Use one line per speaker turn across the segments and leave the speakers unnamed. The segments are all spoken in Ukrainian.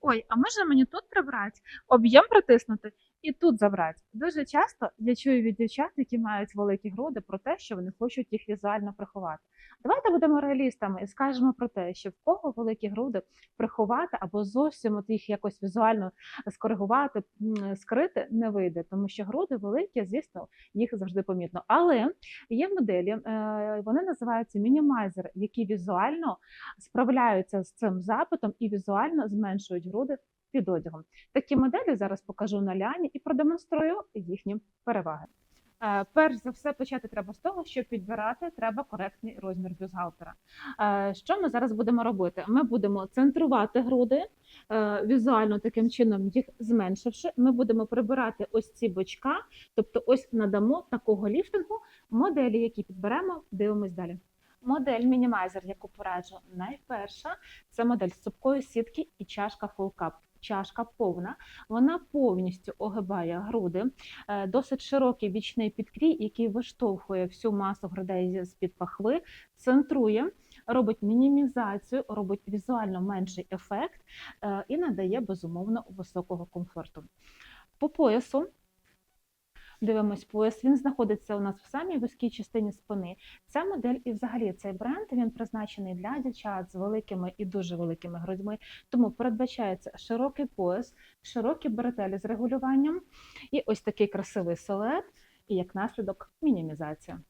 Ой, а можна мені тут прибрати, об'єм притиснути і тут забрати. Дуже часто я чую від дівчат, які мають великі груди, про те, що вони хочуть їх візуально приховати. Давайте будемо реалістами і скажемо про те, що в кого великі груди приховати або зовсім от їх якось візуально скоригувати, скрити не вийде, тому що груди великі, звісно, їх завжди помітно. Але є моделі, е, вони називаються мінімайзери, які візуально справляються з цим запитом і візуально зменшують груди під одягом. Такі моделі зараз покажу на ляні і продемонструю їхні переваги. Е, Перш за все, почати треба з того, що підбирати треба коректний розмір бюстгальтера. Е, Що ми зараз будемо робити? Ми будемо центрувати груди, е, візуально таким чином їх зменшивши. Ми будемо прибирати ось ці бочка, тобто ось надамо такого ліфтингу моделі, які підберемо, дивимось далі. Модель мінімайзер, яку пораджу, найперша це модель з цупкої сітки і чашка Full Cup. Чашка повна, вона повністю огибає груди, е, досить широкий бічний підкрій, який виштовхує всю масу грудей з під пахви, центрує, робить мінімізацію, робить візуально менший ефект е, і надає безумовно високого комфорту. По поясу Дивимось пояс. Він знаходиться у нас в самій вузькій частині спини. Ця модель і взагалі цей бренд він призначений для дівчат з великими і дуже великими грудьми. Тому передбачається широкий пояс, широкі бретелі з регулюванням і ось такий красивий солет, і як наслідок мінімізація.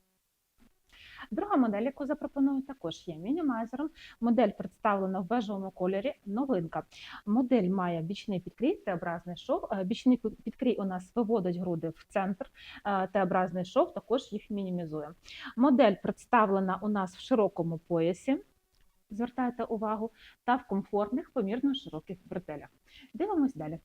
Друга модель, яку запропоную, також є мінімайзером. Модель представлена в бежевому кольорі. Новинка. Модель має бічний підкрій, Т-образний шов. Е, Бічний підкрій у нас виводить груди в центр. е, Т-образний шов також їх мінімізує. Модель представлена у нас в широкому поясі. Звертайте увагу, та в комфортних, помірно широких бретелях. Дивимось далі.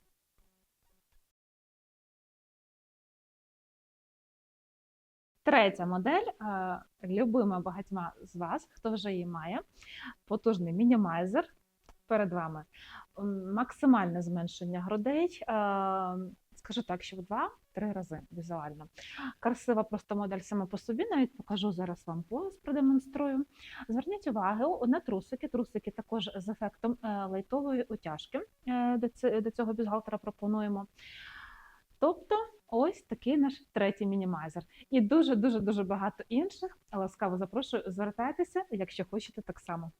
Третя модель, е, любима багатьма з вас, хто вже її має, потужний мінімайзер перед вами. Максимальне зменшення грудей, е, скажу так, що в два-три рази візуально. Красива просто модель сама по собі, навіть покажу зараз вам пояс, продемонструю. Зверніть увагу на трусики. Трусики також з ефектом е, лайтової утяжки. До цього бюстгальтера пропонуємо. Тобто, ось такий наш третій мінімайзер. І дуже дуже дуже багато інших. Ласкаво запрошую, звертайтеся, якщо хочете так само.